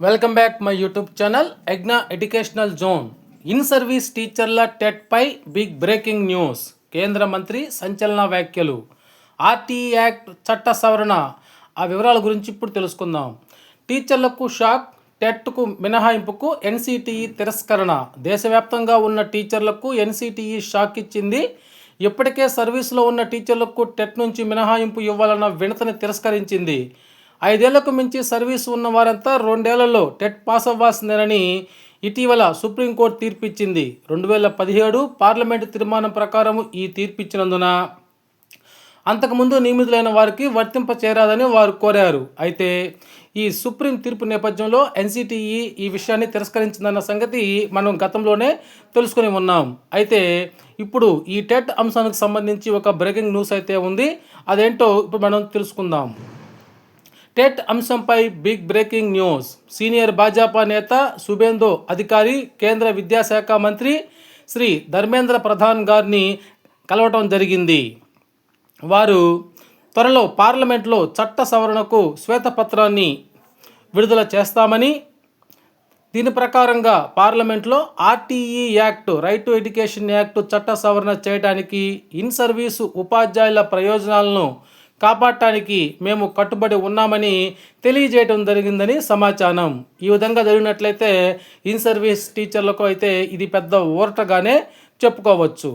Welcome back my YouTube channel ఎగ్నా educational zone in service టీచర్ల టెట్పై big breaking news కేంద్ర మంత్రి సంచలన వ్యాఖ్యలు ఆర్టీఈ యాక్ట్ చట్ట సవరణ ఆ వివరాల గురించి ఇప్పుడు తెలుసుకుందాం. టీచర్లకు షాక్ టెట్కు మినహాయింపుకు ఎన్సిటిఈ తిరస్కరణ. దేశవ్యాప్తంగా ఉన్న టీచర్లకు ఎన్సిటిఈ షాక్ ఇచ్చింది. ఇప్పటికే సర్వీసులో ఉన్న టీచర్లకు టెట్ నుంచి మినహాయింపు ఇవ్వాలన్న వినతిని తిరస్కరించింది. ఐదేళ్ళకు మించి సర్వీస్ ఉన్న వారంతా రెండేళ్ళలో టెట్ పాస్ అవ్వాల్సిందేనని ఇటీవల సుప్రీంకోర్టు తీర్పిచ్చింది. రెండు వేల పదిహేడు పార్లమెంటు తీర్మానం ప్రకారం ఈ తీర్పిచ్చినందున అంతకుముందు నియమితులైన వారికి వర్తింప చేరాదని వారు కోరారు. అయితే ఈ సుప్రీం తీర్పు నేపథ్యంలో ఎన్సిటిఈ ఈ విషయాన్ని తిరస్కరించిందన్న సంగతి మనం గతంలోనే తెలుసుకుని ఉన్నాం. అయితే ఇప్పుడు ఈ టెట్ అంశానికి సంబంధించి ఒక బ్రేకింగ్ న్యూస్ అయితే ఉంది. అదేంటో ఇప్పుడు మనం తెలుసుకుందాం. టెట్ అంశంపై big breaking news. Senior Bhajapa నేత సుబేందు అధికారి కేంద్ర విద్యాశాఖ మంత్రి శ్రీ ధర్మేంద్ర ప్రధాన్ గారిని కలవటం జరిగింది. వారు త్వరలో పార్లమెంట్లో చట్ట సవరణకు శ్వేతపత్రాన్ని విడుదల చేస్తామని దీని ప్రకారంగా పార్లమెంట్లో RTE act right to education act చట్ట సవరణ చేయడానికి ఇన్ సర్వీసు ఉపాధ్యాయుల ప్రయోజనాలను కాపాడటానికి మేము కట్టుబడి ఉన్నామని తెలియజేయడం జరిగిందని సమాచారం. ఈ విధంగా జరిగినట్లయితే ఇన్ సర్వీస్ టీచర్లకు అయితే ఇది పెద్ద ఊరటగానే చెప్పుకోవచ్చు.